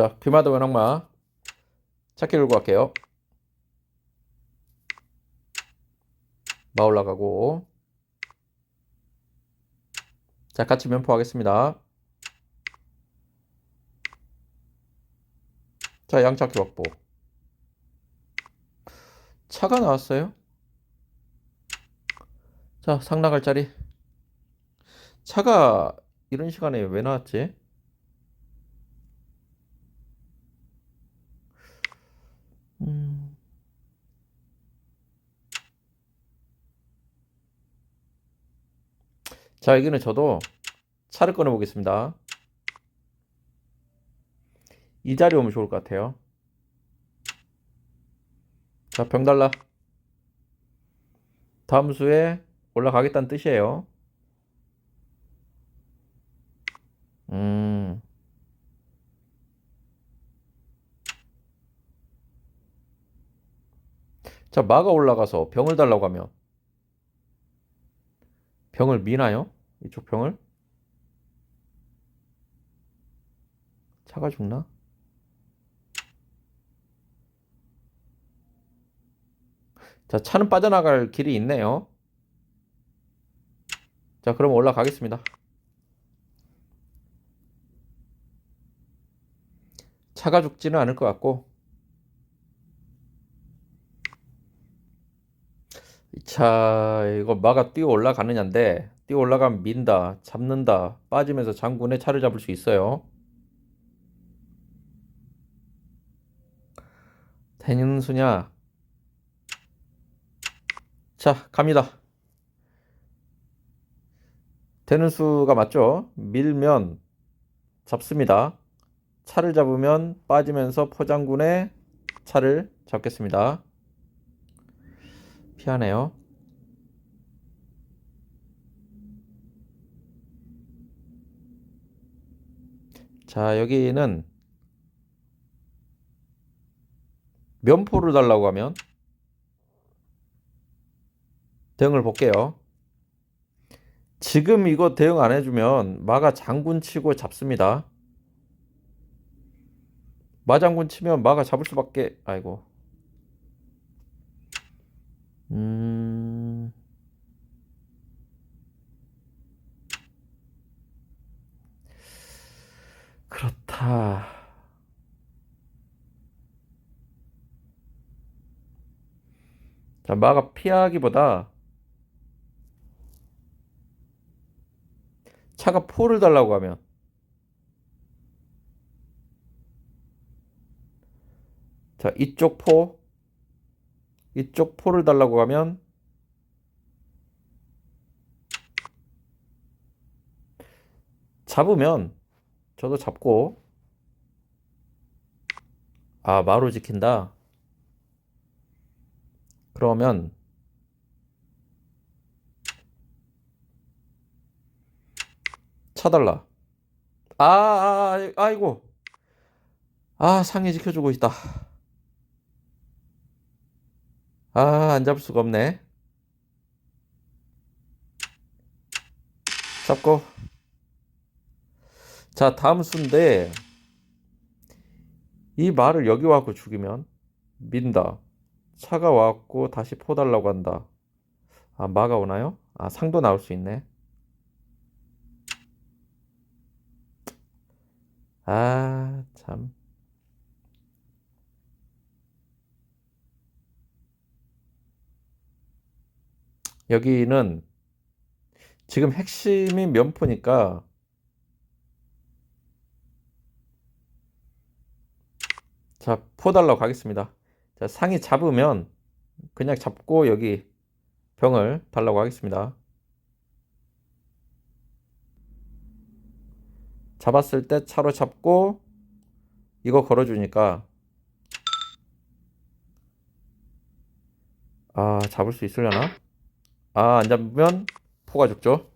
자, 귀마다 원악마 찾기 들고 갈게요. 마 올라가고 자, 같이 면포하겠습니다. 자, 양찾기 확보. 차가 나왔어요. 자, 상 나갈 자리. 차가 이런 시간에 왜 나왔지? 자, 여기는 저도 차를 꺼내 보겠습니다. 이 자리 오면 좋을 것 같아요. 자, 병 달라. 다음 수에 올라가겠다는 뜻이에요. 음. 자, 마가 올라가서 병을 달라고 하면 병을 미나요? 이쪽 병을? 차가 죽나? 자, 차는 빠져나갈 길이 있네요. 자, 그럼 올라가겠습니다. 차가 죽지는 않을 것 같고 자 이거 마가 뛰어 올라가느냐인데 뛰어 올라가면 민다 잡는다 빠지면서 장군의 차를 잡을 수 있어요. 되는 수냐 자 갑니다. 되는 수가 맞죠? 밀면 잡습니다. 차를 잡으면 빠지면서 포장군의 차를 잡겠습니다. 피하네요. 자, 여기는 면포를 달라고 하면 대응을 볼게요. 지금 이거 대응 안 해주면 마가 장군 치고 잡습니다. 마장군 치면 마가 잡을 수밖에 아이고 음 그렇다. 자 마가 피하기보다 차가 포를 달라고 하면 자, 이쪽 포, 이쪽 포를 달라고 하면 잡으면 저도 잡고 아, 마루 지킨다. 그러면 차달라. 아, 아, 아, 아이고. 아, 상해 지켜주고 있다. 아, 안 잡을 수가 없네. 잡고. 자, 다음 수인데, 이 말을 여기 와갖고 죽이면, 민다. 차가 와갖고 다시 포달라고 한다. 아, 마가 오나요? 아, 상도 나올 수 있네. 아, 참. 여기는 지금 핵심이 면포니까 자, 포 달라고 하겠습니다. 자, 상이 잡으면 그냥 잡고 여기 병을 달라고 하겠습니다. 잡았을 때 차로 잡고 이거 걸어주니까 아, 잡을 수 있으려나? 아, 안 잡으면 포가 죽죠.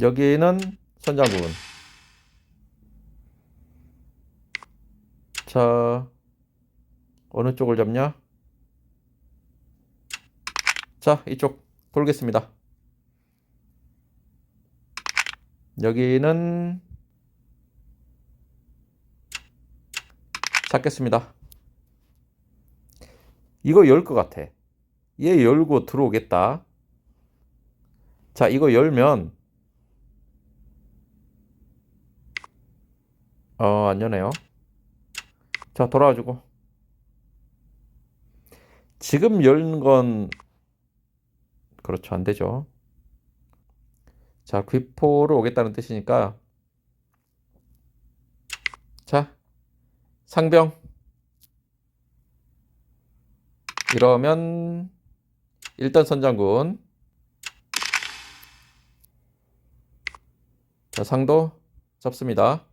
여기는 선장군. 자, 어느 쪽을 잡냐? 자, 이쪽. 돌겠습니다. 여기는 잡겠습니다. 이거 열 것 같아. 얘 열고 들어오겠다. 자, 이거 열면 어, 안 여네요. 자, 돌아와주고. 지금 열건 그렇죠. 안 되죠. 자, 귀포로 오겠다는 뜻이니까 자, 상병 이러면 일단 선장군 자, 상도 잡습니다.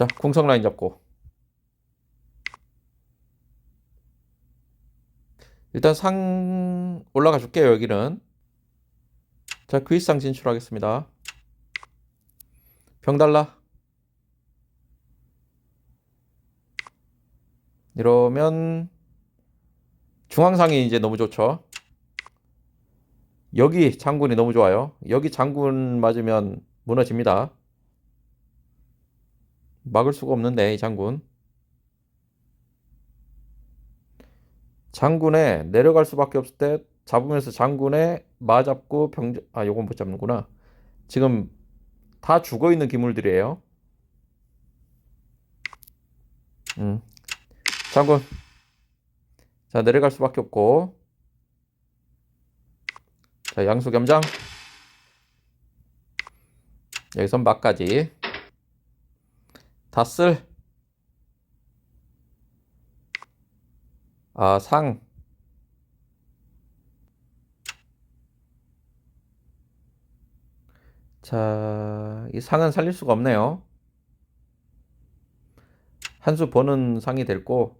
자, 궁성 라인 잡고. 일단 상 올라가 줄게요, 여기는. 자, 그윗상 진출하겠습니다. 병 달라. 이러면 중앙상이 이제 너무 좋죠. 여기 장군이 너무 좋아요. 여기 장군 맞으면 무너집니다. 막을 수가 없는데 이 장군. 장군에 내려갈 수밖에 없을 때 잡으면서 장군에 맞잡고 병아 요건 못 잡는구나. 지금 다 죽어 있는 기물들이에요. 음. 장군. 자 내려갈 수밖에 없고. 자 양수 겸장. 여기선 막까지 다쓸 아, 상. 자, 이 상은 살릴 수가 없네요. 한수 버는 상이 됐고.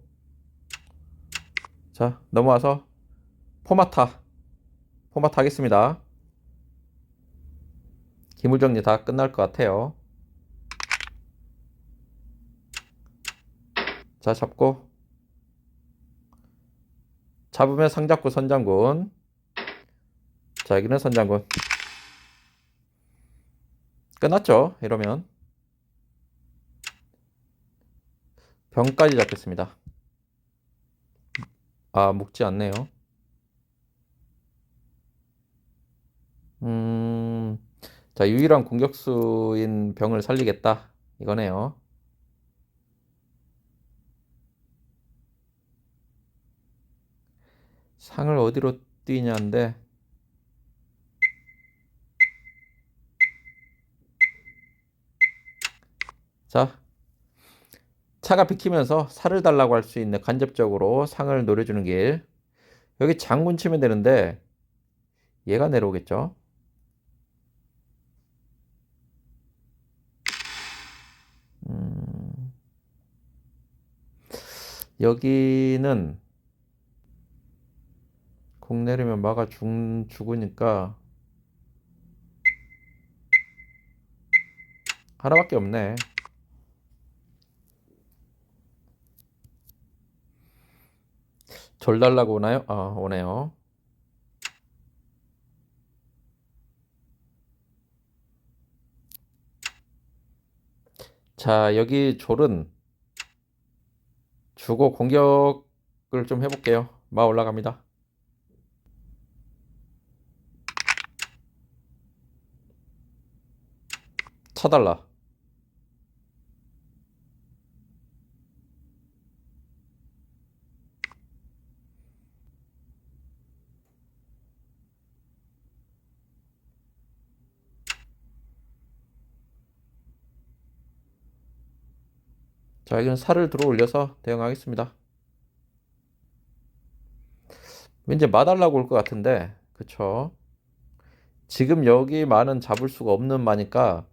자, 넘어와서 포마타. 포마타 하겠습니다. 기물 정리 다 끝날 것 같아요. 자, 잡고. 잡으면 상잡고 선장군. 자, 여기는 선장군. 끝났죠? 이러면. 병까지 잡겠습니다. 아, 묶지 않네요. 음, 자, 유일한 공격수인 병을 살리겠다. 이거네요. 상을 어디로 뛰냐인데. 자 차가 비키면서 살을 달라고 할 수 있는 간접적으로 상을 노려주는 길. 여기 장군 치면 되는데 얘가 내려오겠죠? 음, 여기는 공 내리면 막아 죽, 죽으니까 하나밖에 없네. 절 달라고 오나요? 아, 오네요. 자, 여기 졸은 주고 공격을 좀 해볼게요. 마 올라갑니다. 쳐달라. 자, 여기는 살을 들어 올려서 대응하겠습니다. 왠지 마달라고 올 것 같은데, 그쵸? 지금 여기 마는 잡을 수가 없는 마니까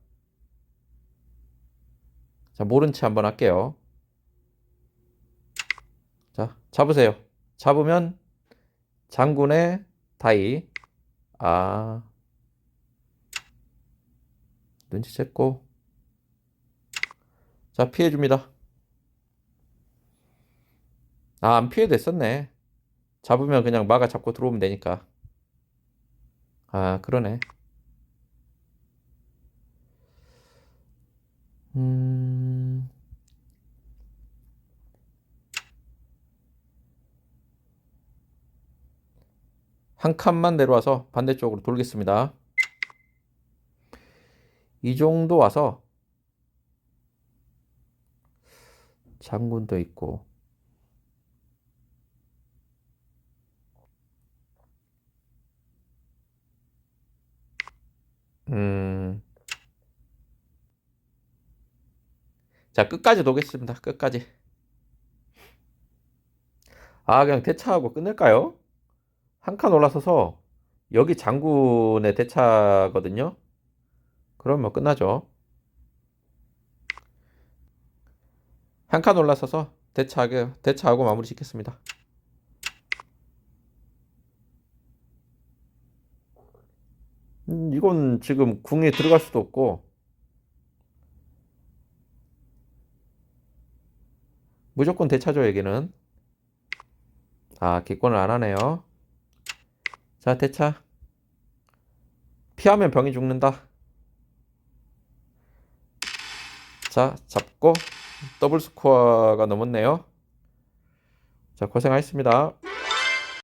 자, 모른 채 한번 할게요. 자, 잡으세요. 잡으면 장군의 다이. 아. 눈치챘고 자 피해줍니다 아 안 피해도 됐었네 잡으면 그냥 막아 잡고 들어오면 되니까 아 그러네 음 한 칸만 내려와서 반대쪽으로 돌겠습니다. 이 정도 와서 장군도 있고 음. 자, 끝까지 도겠습니다. 끝까지. 아, 그냥 대차하고 끝낼까요? 한 칸 올라서서 여기 장군의 대차거든요. 그러면 뭐 끝나죠. 한 칸 올라서서 대차하게 대차하고 마무리 짓겠습니다. 음, 이건 지금 궁에 들어갈 수도 없고 무조건 대차죠 여기는. 아, 기권을 안 하네요. 자, 대차. 피하면 병이 죽는다. 자, 잡고 더블 스코어가 넘었네요. 자, 고생하셨습니다.